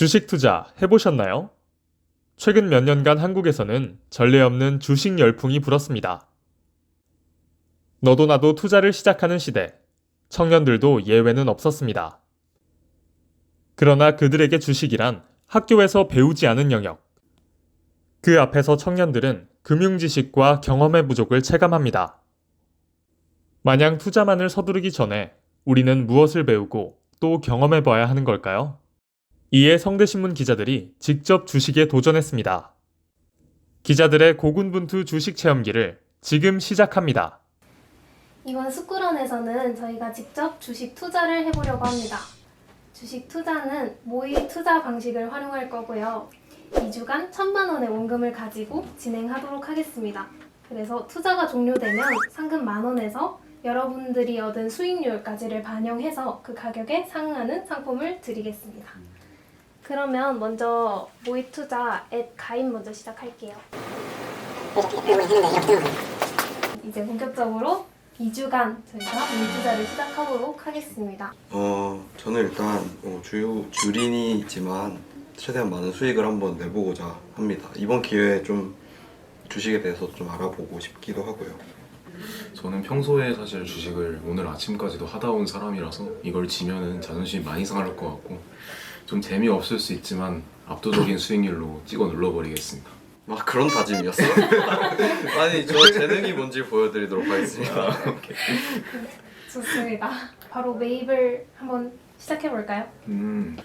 주식 투자 해보셨나요? 최근 몇 년간 한국에서는 전례 없는 주식 열풍이 불었습니다. 너도 나도 투자를 시작하는 시대, 청년들도 예외는 없었습니다. 그러나 그들에게 주식이란 학교에서 배우지 않은 영역. 그 앞에서 청년들은 금융 지식과 경험의 부족을 체감합니다. 마냥 투자만을 서두르기 전에 우리는 무엇을 배우고 또 경험해 봐야 하는 걸까요? 이에 성대신문 기자들이 직접 주식에 도전했습니다. 기자들의 고군분투 주식 체험기를 지금 시작합니다. 이번 스쿨원에서는 저희가 직접 주식 투자를 해보려고 합니다. 주식 투자는 모의 투자 방식을 활용할 거고요. 2주간 천만 원의 원금을 가지고 진행하도록 하겠습니다. 그래서 투자가 종료되면 상금 만 원에서 여러분들이 얻은 수익률까지를 반영해서 그 가격에 상응하는 상품을 드리겠습니다. 그러면 먼저 모의 투자 앱 가입 먼저 시작할게요. 이제 본격적으로 2주간 저희가 모의 투자를 시작하도록 하겠습니다. 어, 저는 일단 어, 주, 주린이지만 최대한 많은 수익을 한번 내보고자 합니다. 이번 기회에 좀 주식에 대해서 좀 알아보고 싶기도 하고요. 저는 평소에 사실 주식을 오늘 아침까지도 하다 온 사람이라서 이걸 지면은 자존심이 많이 상할 것 같고 좀 재미없을 수 있지만 압도적인 수익률로 찍어 눌러버리겠습니다. 막 그런 다짐이었어? 아니, 저 재능이 뭔지 보여드리도록 하겠습니다. 좋습니다. 바로 매입을 한번 시작해 볼까요? 음,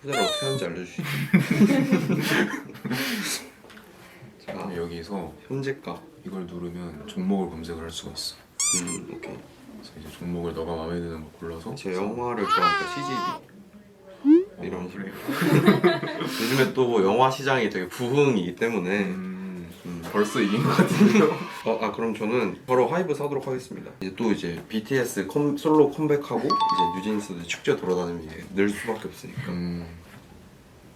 투자를 어떻게 하는지 알려주시죠. 자, 그럼 여기서 현재가. 이걸 누르면 종목을 검색을 할 수가 있어. 음, 오케이. 그래서 이제 종목을 너가 마음에 드는 거 골라서 제 영화를 좋아하니까 CGV. 이런 소리. 요즘에 또 영화 시장이 되게 부흥이기 때문에 음, 음, 벌써 이긴 것 같은데요? 어, 아 그럼 저는 바로 하이브 사도록 하겠습니다. 이제 또 이제 BTS 컴, 솔로 컴백하고 이제 뉴진스도 축제 돌아다니면 이게 늘 수밖에 없으니까. 음,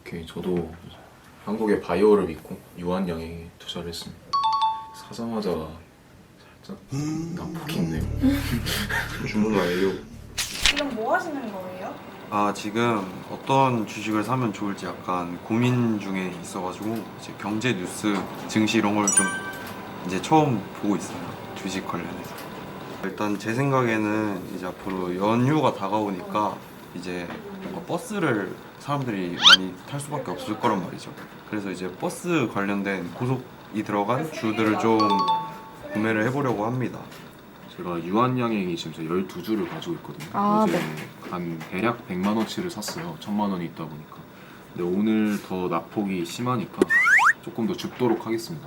오케이 저도 한국의 바이오를 믿고 유한양에 투자를 했습니다. 사자마자 살짝 난폭이 있네요. 주문 완료. 지금 뭐 하시는 거예요? 아 지금 어떤 주식을 사면 좋을지 약간 고민 중에 있어가지고 이제 경제 뉴스 증시 이런 걸 좀 이제 처음 보고 있어요 주식 관련해서 일단 제 생각에는 이제 앞으로 연휴가 다가오니까 이제 뭔가 버스를 사람들이 많이 탈 수밖에 없을 거란 말이죠 그래서 이제 버스 관련된 고속이 들어간 주들을 좀 구매를 해보려고 합니다 제가 유한양행이 지금 12주를 가지고 있거든요. 아, 어제 한 대략 100만 원치를 샀어요. 1000만 원이 있다 보니까. 근데 오늘 더 낙폭이 심하니까 조금 더 죽도록 하겠습니다.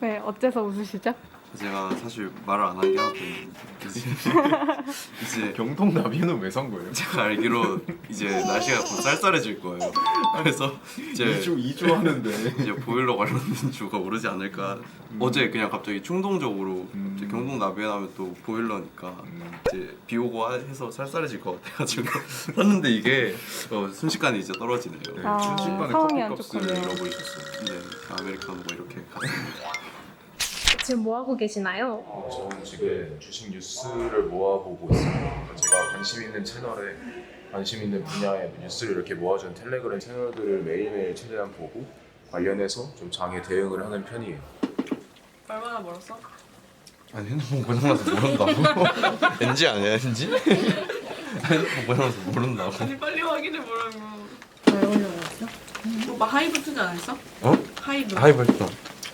네, 어째서 웃으시죠? 제가 사실 말을 안 하게 하고 이제, 이제 경통 나비는 왜 산 거예요? 제가 알기로 이제 날씨가 곧 쌀쌀해질 거예요. 그래서 이제 2주 하는데. 이제 보일러 관련된 주가 오르지 않을까. 어제 그냥 갑자기 충동적으로 음. 이제 경동 나비에 나면 또 보일러니까 음. 이제 비 오고 하- 해서 쌀쌀해질 것 같아가지고 샀는데 이게 어, 순식간에 이제 떨어지네요. 네, 아, 순식간에 상황이 안 커피값을 좋군요. 잃어버리셨어요. 네, 아메리카노 뭐 이렇게 갔습니다. 지금 뭐 하고 계시나요? 저는 지금 주식 뉴스를 모아보고 있습니다. 제가 관심 있는 채널에 관심 있는 분야의 뉴스를 이렇게 모아주는 텔레그램 채널들을 매일매일 최대한 보고 관련해서 좀 장에 대응을 하는 편이에요. 얼마나 멀었어? 아니 핸드폰 고장나서 모른다고? NG 아니야 NG? 핸드폰 고장나서 모른다고? 아니 빨리 확인해 보라고. 얼마나 올랐어? 오빠 하이브 투자 안 했어? 어? 하이브. 하이브 했어.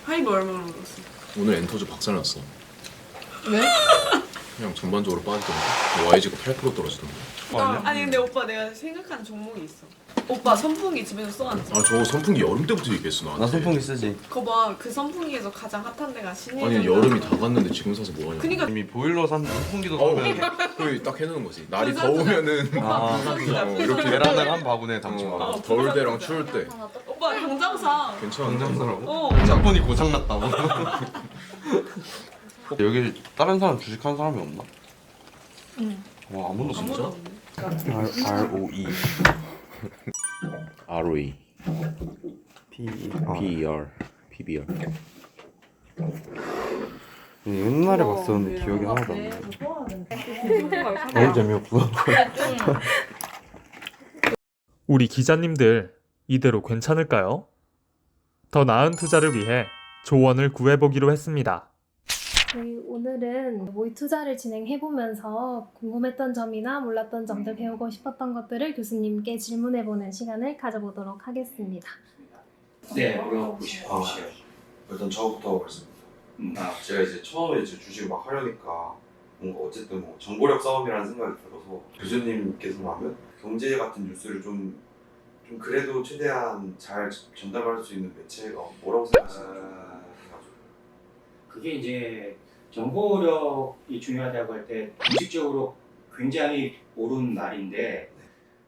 하이브 얼마나 올랐어? 오늘 엔터즈 박살났어. 왜? 그냥 전반적으로 빠지던데. YG가 8% 떨어지던데. 아니야? 아니 근데 오빠 내가 생각하는 종목이 있어. 오빠 선풍기 집에서 써놨어. 아 저거 선풍기 여름 때부터 얘기했어 나한테. 나 선풍기 쓰지. 거봐 그 선풍기에서 가장 핫한 데가 신일. 아니 여름이 다 갔는데 지금 사서 뭐하냐. 그니까 이미 보일러 산 선풍기도 어, 사면 그딱 해놓은 거지. 날이 그 더우면은 아, 선풍기다. 어, 이렇게 계란을 한 바구니에 담지 마. 어, 더울 때랑 추울 때 오빠 당장 사. 괜찮은데. 당장 사라고? 어. 짝폰이 고장 났다고. 여기 다른 사람 주식하는 사람이 없나? 응. 와 아무도. 없네. R R O E ROE, P E R. PER, PBR. 옛날에 봤었는데 기억이 하나도 안 나. 너무 재미없어. 우리 기자님들 이대로 괜찮을까요? 더 나은 투자를 위해 조언을 구해보기로 했습니다. 저희 오늘은 모의 투자를 진행해보면서 궁금했던 점이나 몰랐던 점들 배우고 싶었던 것들을 교수님께 질문해보는 시간을 가져보도록 하겠습니다. 네, 물어보시죠. 아, 일단 저부터 말씀드립니다. 음, 아, 제가 이제 처음에 이제 주식을 막 하려니까 뭔가 어쨌든 뭐 정보력 싸움이라는 생각이 들어서 교수님께서 하면 경제 같은 뉴스를 좀, 좀 그래도 최대한 잘 전달할 수 있는 매체가 뭐라고 생각하시나요? 아, 그게 이제 정보력이 중요하다고 할 때 공식적으로 굉장히 옳은 말인데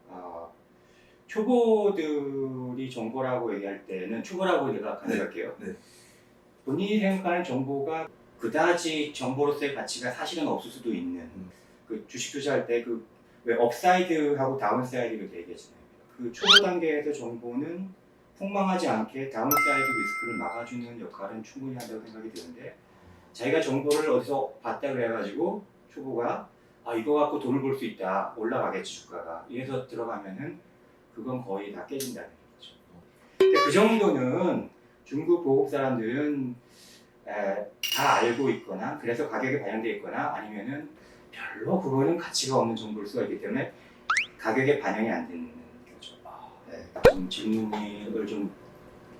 어, 초보들이 정보라고 얘기할 때는 초보라고 내가 가져갈게요. 네. 본인이 생각하는 정보가 그다지 정보로서의 가치가 사실은 없을 수도 있는 음. 그 주식 투자할 때 그 왜 업사이드하고 다운사이드를 얘기하잖아요. 그 초보 단계에서 정보는 폭망하지 않게 다운사이드 리스크를 막아주는 역할은 충분히 한다고 생각이 드는데 자기가 정보를 어디서 봤다 그래가지고 초보가 아 이거 갖고 돈을 벌 수 있다 올라가겠지 주가가 이래서 들어가면은 그건 거의 다 깨진다는 거죠. 근데 그 정도는 중국 보급 사람들은 에, 다 알고 있거나 그래서 가격이 반영돼 있거나 아니면은 별로 그거는 가치가 없는 정보일 수가 있기 때문에 가격에 반영이 안 되는 좀 질문을 좀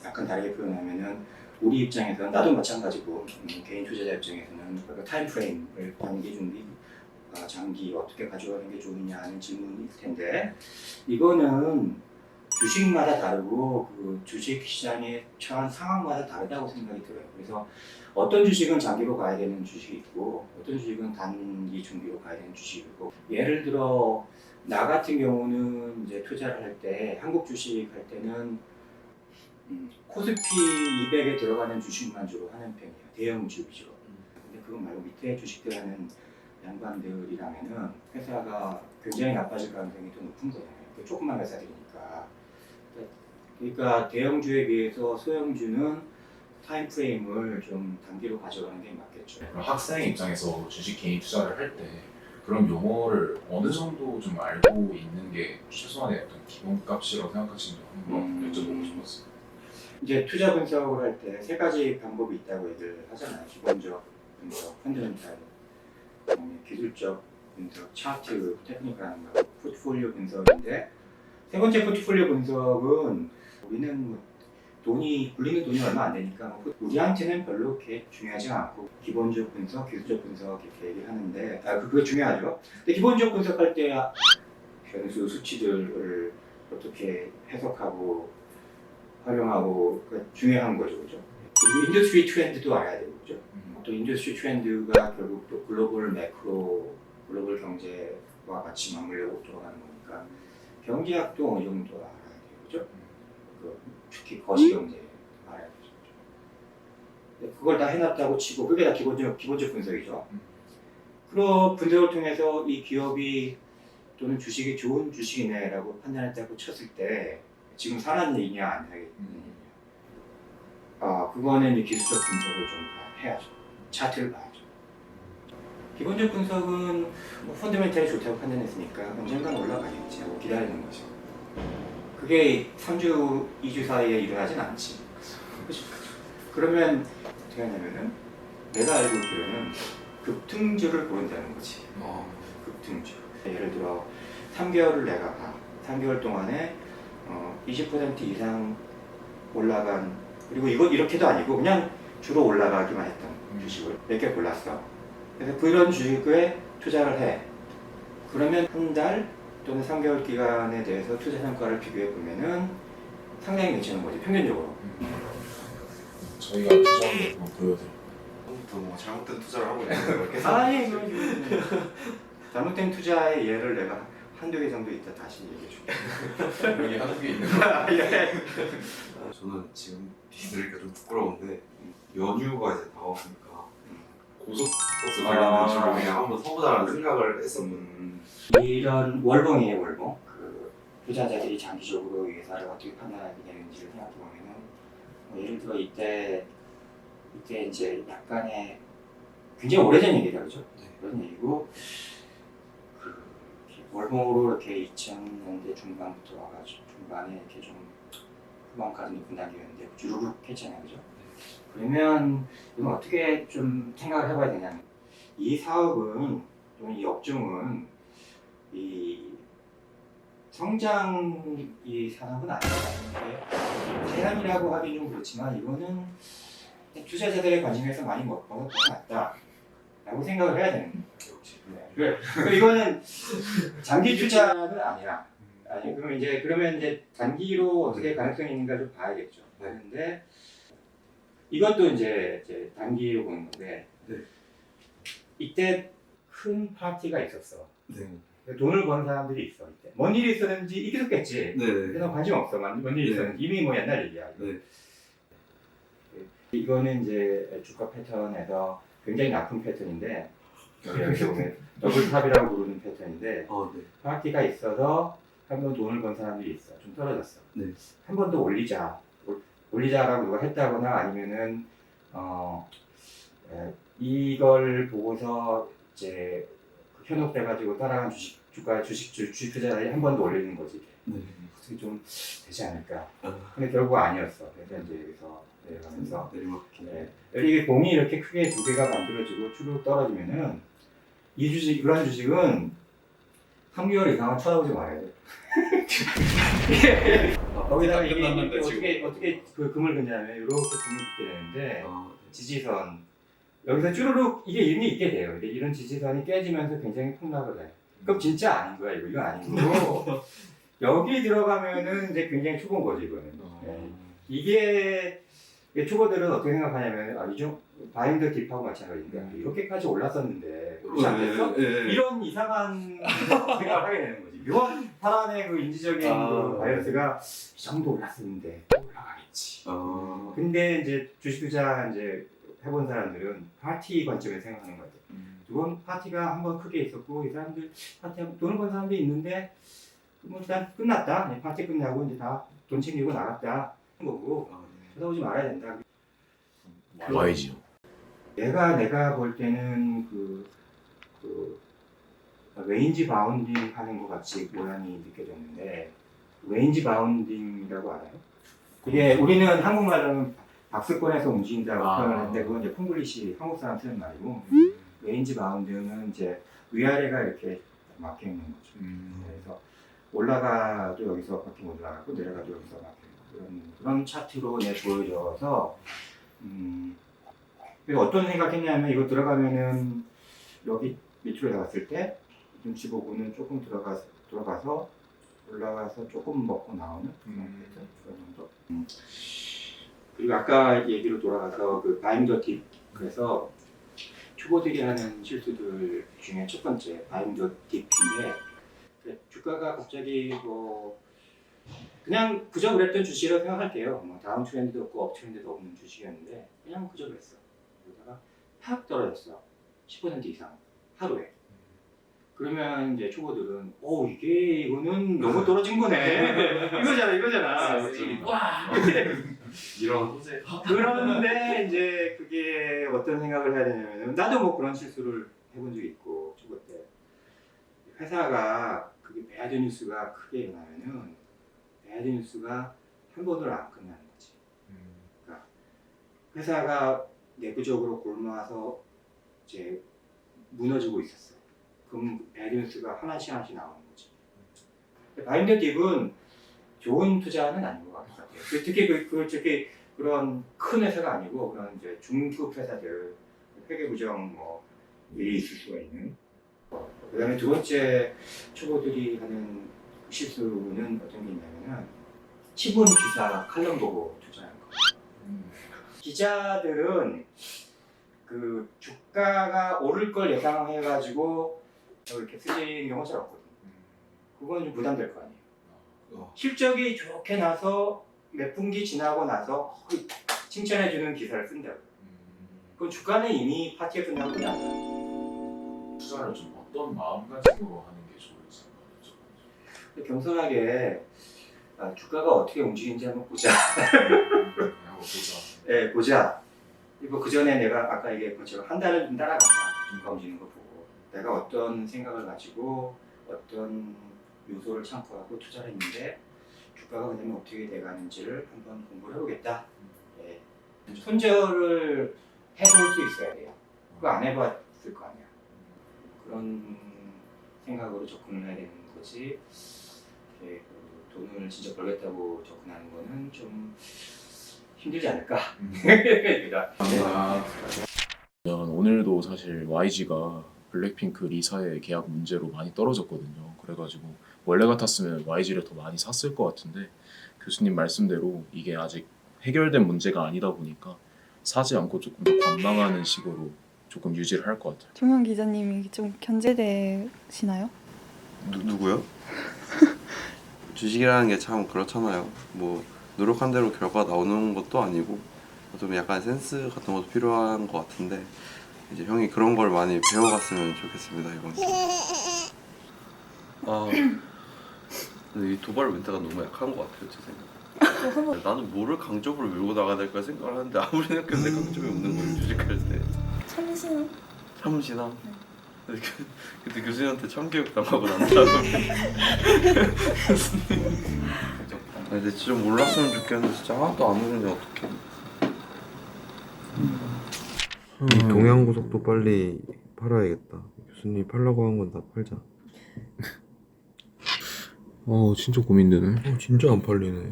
약간 다르게 표현하면은 우리 입장에서는 나도 마찬가지고 음, 개인 투자자 입장에서는 그 타임 프레임을 단기 중기 아, 장기 어떻게 가져가는 게 좋느냐 하는 질문일 텐데 이거는 주식마다 다르고 그 주식 시장에 처한 상황마다 다르다고 생각이 들어요. 그래서 어떤 주식은 장기로 가야 되는 주식이 있고 어떤 주식은 단기 중기로 가야 되는 주식이 있고 예를 들어 나 같은 경우는 이제 투자를 할 때 한국 주식 할 때는 음, 코스피 200에 들어가는 주식만 주로 하는 편이에요. 대형주 위주로. 근데 그거 말고 밑에 주식들 하는 양반들이라면은 회사가 굉장히 나빠질 가능성이 더 높은 거잖아요. 그 조그만 회사들이니까. 그러니까 대형주에 비해서 소형주는 타임 프레임을 좀 단기로 가져가는 게 맞겠죠. 학생 입장에서 주식 개인 투자를 할 때 그런 용어를 어느 정도 좀 알고 있는 게 최소한의 어떤 기본값이라고 생각하시는 거 한번 음. 여쭤보고 싶었어요. 이제 투자 분석을 할 때 세 가지 방법이 있다고 얘기를 하잖아요. 기본적 분석, 펀드멘탈, 그다음에 기술적 분석, 차트, 테크니컬한 거, 포트폴리오 분석인데 세 번째 포트폴리오 분석은 우리는 뭐 돈이 굴리는 돈이 얼마 안 되니까 뭐 우리한테는 별로 그렇게 중요하지 않고 기본적 분석, 기술적 분석 이렇게 얘기하는데 아 그- 그거 중요하죠. 근데 기본적 분석할 때 변수 수치들을 어떻게 해석하고 활용하고 그 중요한 거죠, 그죠? 그리고 인더스트리 트렌드도 알아야 되고, 그죠? 음. 또 인더스트리 트렌드가 결국 또 글로벌 매크로, 글로벌 경제와 같이 맞물려 돌아가는 거니까 경제학도 어느 정도 알아야 돼요, 그죠? 그 특히 거시 경제 알아야 되죠. 근데 그걸 다 해놨다고 치고 그게 다 기본적 기본적 분석이죠. 음. 그런 분석을 통해서 이 기업이 또는 주식이 좋은 주식이네라고 판단했다고 쳤을 때 지금 사는 얘기냐 안 음. 얘기냐. 아 그거는 이 기술적 분석을 좀다 해야죠. 차트를 봐야죠. 기본적 분석은 뭐 펀더멘탈이 좋다고 판단했으니까 언젠간 올라가겠지 하고 기다리는 거죠. 그게 3주, 2주 사이에 일어나진 않지. 그러면 어떻게 하냐면은 내가 알고 있기로는 급등주를 고른다는 거지. 어, 급등주. 예를 들어 3개월을 내가 봐. 3개월 동안에 어, 20% 이상 올라간 그리고 이거 이렇게도 아니고 그냥 주로 올라가기만 했던 음. 주식을 몇 개 골랐어. 그래서 그런 주식에 투자를 해. 그러면 한 달 또는 3개월 기간에 대해서 투자 성과를 비교해 보면은 상당히 괜찮은 거지 평균적으로. 저희가 투자한 거 보여드릴게요. 처음부터 뭐 잘못된 투자를 하고 있는 거 이렇게 아니 이거 지금 잘못된 투자의 예를 내가 한두 개 정도 있다 다시 얘기해 줄게. 여기 하는 게 있는 저는 지금 드리기가 좀 부끄러운데 연휴가 이제 다가오니까 고속버스 관련된 아. 그냥 한번 서보자라는 생각을 했었거든요. 음, 이런 월봉이에요 월봉. 그 투자자들이 장기적으로 이 회사를 어떻게 판단하게 되는지를 생각해 보면은 뭐 예를 들어 이때 이때 이제 약간의 굉장히 오래전 얘기다 그죠? 네. 그런 얘기고 그 골고루 이렇게 2000년대 중반부터 와가지고 중반에 이렇게 좀 후반까지 높은 단계였는데 주르륵 했잖아요, 그죠? 그러면 이건 어떻게 좀 생각을 해봐야 되냐면 이 사업은 또는 이 업종은 이 성장 이 산업은 아니다. 대안이라고 하긴 좀 그렇지만 이거는 투자자들의 관심에서 많이 먹- 먹었던 것 같다라고 생각을 해야 되는. 네. 그래. 이거는 장기 투자는 아니야. 아니 그럼 이제 그러면 이제 단기로 어떻게 가능성이 있는가 좀 봐야겠죠. 그런데 이것도 이제, 이제 단기로 보는 건데 네. 이때 큰 파티가 있었어. 네. 돈을 번 사람들이 있어 이때. 뭔 일이 있었는지 있겠지. 네. 그래서 관심 없어. 뭔 일이 네. 있었는지 이미 뭐 옛날 얘기야. 네. 이거는 이제 주가 패턴에서 굉장히 나쁜 패턴인데 여기서 보면 더블탑이라고 부르는 패턴인데 어, 네. 파티가 있어서 한 번 돈을 번 사람들이 있어. 좀 떨어졌어. 네. 한 번 더 올리자. 올- 올리자라고 누가 했다거나 아니면은 어 에, 이걸 보고서 이제 그 현혹돼가지고 따라간 주식 주가 주식 주, 주식 투자자들이 한번 더 올리는 거지. 네. 어떻게 좀 되지 않을까. 아, 근데 결국 아니었어. 그래서 이제 여기서 내려가면서 내리막길. 네. 이게 봉이 이렇게 크게 두 개가 만들어지고 쭉 떨어지면은 이 주식 이런 주식은 3개월 이상은 쳐다보지 말아야 돼. 거기다가 이게, 끝났는데, 이게 지금. 어떻게 어떻게 그 금을 그냐면 이렇게 금을 긋게 되는데 아, 지지선 여기서 쭈루룩 이게 이미 있게 돼요. 근데 이런 지지선이 깨지면서 굉장히 폭락을 해. 그럼 진짜 아닌 거야 이거 이거 아닌 거고 여기 들어가면은 이제 굉장히 초보인 거지 이거는. 네. 이게 이게 초보들은 어떻게 생각하냐면 아, 이종 바인더 딥하고 마찬가지인데 이렇게까지 올랐었는데 그렇지 않겠어? 네, 네. 이런 이상한 생각을 하게 되는 거지. 묘한 사람의 그 인지적인 아. 그 바이어스가 이 정도 올랐었는데 또 올라가겠지. 아, 근데 이제 주식 투자 이제 해본 사람들은 파티 관점에서 생각하는 거죠. 두번 파티가 한 번 크게 있었고 이 사람들 파티 한- 돈을 번 사람들이 있는데 뭐 일단 끝났다. 네, 파티 끝나고 이제 다 돈 챙기고 나갔다. 하는 거고 아, 네. 쳐다보지 말아야 된다. 와야지요. 내가 내가 볼 때는 그, 그 레인지 바운딩 하는 것 같이 모양이 느껴졌는데 레인지 바운딩이라고 알아요? 그게 우리는 한국말로는 박스권에서 움직인다고 아. 표현을 하는데 그건 이제 콩글리시 한국 사람 쓰는 말이고 레인지 바운딩은 이제 위아래가 이렇게 막혀 있는 거죠. 음. 그래서 올라가도 여기서 밖에 못 올라가고 내려가도 여기서 막혀 있고 그런 그런 차트로 내 보여져서 음, 어떤 생각했냐면 이거 들어가면은 여기 밑으로 나갔을 때 눈치 보고는 조금 들어가서 들어가서 올라가서 조금 먹고 나오는 그런 음. 패턴 그런 정도. 음. 그리고 아까 얘기로 돌아가서 그 바인더 딥 그래서 초보들이 하는 실수들 중에 첫 번째 바인더 딥인데 그 주가가 갑자기 뭐 그냥 그저 그랬던 주식이라고 생각할게요. 뭐 다운 트렌드도 없고 업 트렌드도 없는 주식이었는데 그냥 그저 그랬어. 그러다가 팍 떨어졌어. 10% 이상 하루에. 그러면 이제 초보들은 오 이게 이거는 너무 떨어진 거네. 이거잖아 이거잖아. 그렇죠. 와 이렇게 되는 이런 호재. 그런데 이제 그게 어떤 생각을 해야 되냐면 나도 뭐 그런 실수를 해본 적이 있고 초보 때 회사가 그게 배드 뉴스가 크게 일어나면은 배드 뉴스가 한 번으로 안 끝나는 거지 회사가 내부적으로 굶어와서 이제 무너지고 있었어 배드 뉴스가 하나씩 하나씩 나오는 거지 바인더 딥은 좋은 투자는 아닌 것 같아요 그 특히 그, 그 특히 그런 큰 회사가 아니고 그런 이제 중급 회사들 회계 부정 뭐 일이 있을 수가 있는. 그다음에 두 번째 초보들이 하는 실수는 어떤 게 있냐면은 신문 기사 칼럼 보고 투자하는 거. 기자들은 그 주가가 오를 걸 예상해가지고 이렇게 쓰는 경우가 잘 없거든. 그건 좀 부담될 거 아니에요. 어. 실적이 좋게 나서 몇 분기 지나고 나서 칭찬해주는 기사를 쓴다고. 그건 주가는 이미 파티에 끝나고 끝났다. 투자를 좀 어떤 마음가짐으로 하는 게 좋을지 겸손하게 아, 주가가 어떻게 움직이는지 한번 보자. 하고 보자. 예, 보자. 이거 그 전에 내가 아까 얘기했던 것처럼 한 달을 좀 따라간다. 주가 움직이는 거. 내가 어떤 생각을 가지고 어떤 요소를 참고하고 투자를 했는데 주가가 그다음에 어떻게 돼가는지를 한번 공부를 해보겠다. 예. 손절을 해볼 수 있어야 돼요. 그거 안 해봤을 거 아니야. 그런 생각으로 접근을 해야 되는 거지. 이렇게 그 돈을 진짜 벌겠다고 접근하는 거는 좀 힘들지 않을까 생각합니다. 면 오늘도 사실 YG가 블랙핑크 리사의 계약 문제로 많이 떨어졌거든요. 그래가지고 원래 같았으면 YG를 더 많이 샀을 것 같은데 교수님 말씀대로 이게 아직 해결된 문제가 아니다 보니까 사지 않고 조금 더 관망하는 식으로 조금 유지를 할 것 같아요. 종현 기자님이 좀 견제되시나요? 누, 누구요? 주식이라는 게 참 그렇잖아요. 뭐 노력한 대로 결과 나오는 것도 아니고 좀 약간 센스 같은 것도 필요한 것 같은데 이제 형이 그런 걸 많이 배워갔으면 좋겠습니다 이번 주. 아 근데 이 도발 멘트가 너무 약한 것 같아요 제 생각. 나는 뭐를 강점으로 밀고 나가야 될까 생각을 하는데 아무리 생각해도 내 강점이 없는 거예요 주식할 때. 참신. 참신함. 근데, 그, 교수님한테 참교육 당하고 난 다음에 아, 근데 진짜 몰랐으면 좋겠는데 진짜 하나도 안 오는데 어떡해 이 동양고속도 빨리 팔아야겠다. 교수님 팔라고 한 건 다 팔자. 어 진짜 고민되네. 어, 진짜 안 팔리네.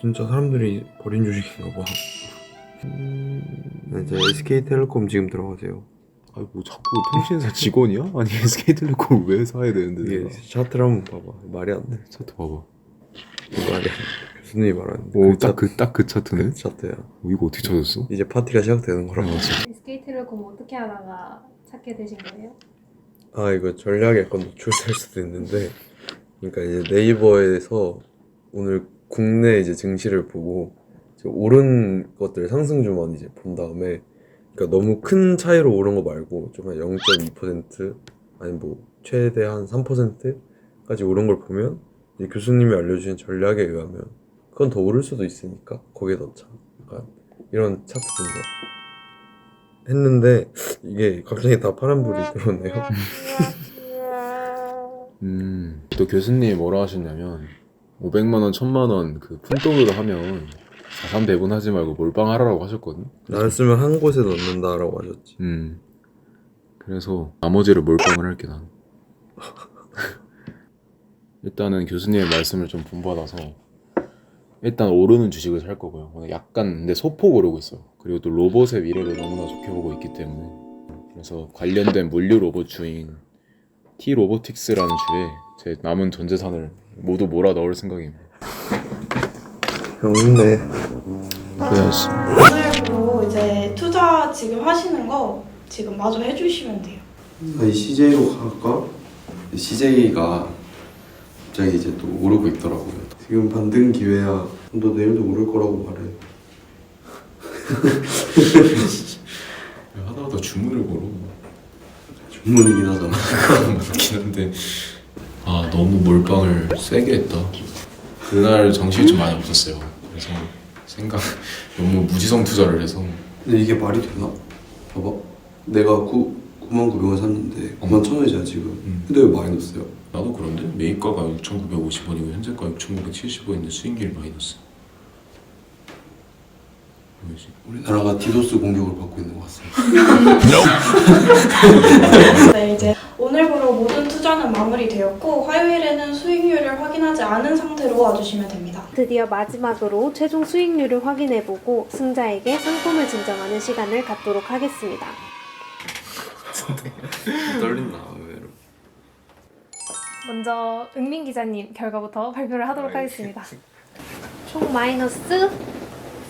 진짜 사람들이 버린 주식인가 봐. 네, 이제 SK텔레콤 지금 들어가세요. 아니 뭐 자꾸 통신사 직원이야? 아니 SK텔레콤 왜 사야 되는데 이게 내가 차트를 한번 봐봐. 말이 안 돼. 차트 봐봐 말이 안 돼. 교수님이 말하는 오딱 그 딱 그 차트네? 그 차트야. 어, 이거 어떻게 찾았어? 이제 파티가 시작되는 거라고. SK텔레콤 어떻게 하다가 찾게 되신 거예요? 아 이거 전략 약간 노출될 수도 있는데 그러니까 이제 네이버에서 오늘 국내 이제 증시를 보고 이제 오른 것들 상승 주만 이제 본 다음에 그러니까 너무 큰 차이로 오른 거 말고 좀 한 0.2% 아니 뭐 최대 한 3%까지 오른 걸 보면 이제 교수님이 알려주신 전략에 의하면 그건 더 오를 수도 있으니까 거기에 넣자 약간 이런 차트 분석 했는데 이게 갑자기 다 파란불이 들어오네요. 음 또 교수님이 뭐라 하셨냐면 500만 원, 1000만 원 그 푼돈으로 하면 4, 배분 하지 말고 몰빵하라고 하셨거든. 나였으면 한 곳에 넣는다라고 하셨지. 음. 그래서 나머지를 몰빵을 할게 난. 일단은 교수님의 말씀을 좀 본받아서 일단 오르는 주식을 살 거고요 약간 근데 소폭 오르고 있어요 그리고 또 로봇의 미래를 너무나 좋게 보고 있기 때문에 그래서 관련된 물류 로봇 주인 T 로보틱스라는 주에 제 남은 전 재산을 모두 몰아 넣을 생각입니다 형 힘내. 그래야지 오늘부로 이제 투자 지금 하시는 거 지금 마저 해주시면 돼요. 아니 CJ로 갈까? CJ가 갑자기 이제 또 오르고 있더라고요 지금 반등 기회야. 너 내일도 오를 거라고 말해. 하다하다 주문을 걸어. 전문이긴 하잖아 그렇긴 한데 아 너무 몰빵을 세게 했다. 그날 정신이 좀 많이 없었어요. 그래서 생각 너무 무지성 투자를 해서 근데 이게 말이 되나? 봐봐 내가 9, 9만 900원 샀는데 9만 1천 원이잖아 지금 음. 근데 왜 마이너스야? 나도 그런데 매입가가 6,950원이고 현재가 6,970원인데 수익률이 마이너스. 왜지? 우리나라가 디도스 공격을 받고 있는 것 같습니다 네, 이제 오늘부로 모든 투자는 마무리되었고 화요일에는 수익률을 확인하지 않은 상태로 와주시면 됩니다. 드디어 마지막으로 최종 수익률을 확인해보고 승자에게 상품을 증정하는 시간을 갖도록 하겠습니다. 떨린다 의외로 먼저 은민 기자님 결과부터 발표를 하도록 하겠습니다. 총 마이너스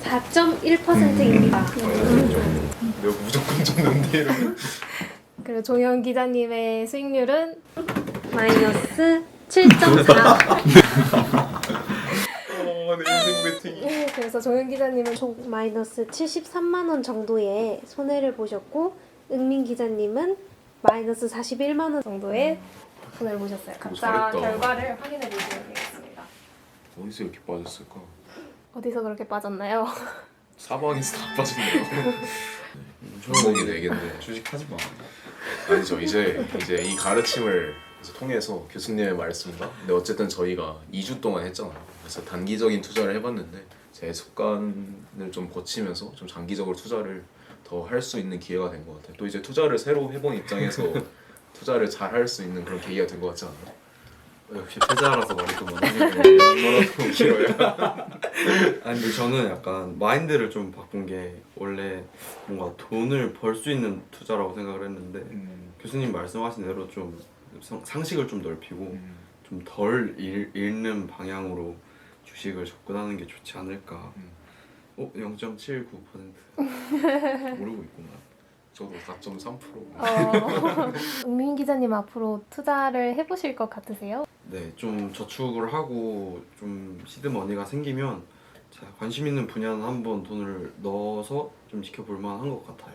4.1%입니다. 내가 무조건 줬는데 그리고 종현 기자님의 수익률은 마이너스 7.4. 내 인생 배팅이. 네, 그래서 종현 기자님은 총 마이너스 73만 원 정도의 손해를 보셨고 은민 기자님은 마이너스 41만 원 정도의 손해를 보셨어요. 각자 잘했다. 결과를 확인해 보시면 되겠습니다. 어디서 이렇게 빠졌을까? 어디서 그렇게 빠졌나요? 사방에서 다 빠졌네요. 종목이 되겠네. 주식 하지 마 아니죠 이제 이제 이 가르침을 통해서 교수님의 말씀과 근데 어쨌든 저희가 2주 동안 했잖아요. 그래서 단기적인 투자를 해봤는데 제 습관을 좀 고치면서 좀 장기적으로 투자를 더 할 수 있는 기회가 된 것 같아요. 또 이제 투자를 새로 해본 입장에서 투자를 잘 할 수 있는 그런 계기가 된 것 같지 않아요? 역시 패자라서 말이 좀. 저도 길어요. 아니 근데 저는 약간 마인드를 좀 바꾼 게 원래 뭔가 돈을 벌 수 있는 투자라고 생각을 했는데 음, 교수님 말씀하신 대로 좀 상- 상식을 좀 넓히고 음, 좀 덜 잃는 방향으로 주식을 접근하는 게 좋지 않을까. 음. 어? 0.79% 모르고 있구나. 저도 4.3%. 어, 웅민 기자님 앞으로 투자를 해보실 것 같으세요? 네, 좀 저축을 하고 좀 시드머니가 생기면 제가 관심 있는 분야는 한번 돈을 넣어서 좀 지켜볼 만한 것 같아요.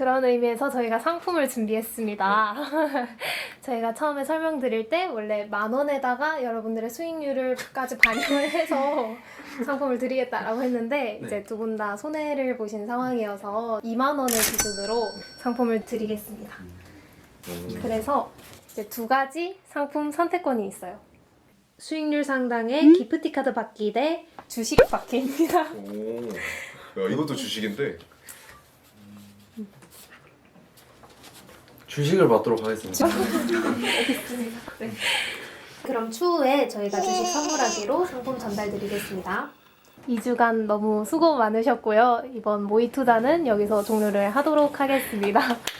그런 의미에서 저희가 상품을 준비했습니다. 저희가 처음에 설명드릴 때 원래 만 원에다가 여러분들의 수익률을까지 반영을 해서 상품을 드리겠다라고 했는데 네. 이제 두 분 다 손해를 보신 상황이어서 2만 원을 기준으로 상품을 드리겠습니다. 그래서 이제 두 가지 상품 선택권이 있어요. 수익률 상당의 기프티카드 받기 대 주식 받기입니다. 오, 야 이것도 주식인데 주식을 받도록 하겠습니다. 알겠습니다. 네. 그럼 추후에 저희가 주식 선물하기로 상품 전달드리겠습니다. 2주간 너무 수고 많으셨고요. 이번 모의 투자는 여기서 종료를 하도록 하겠습니다.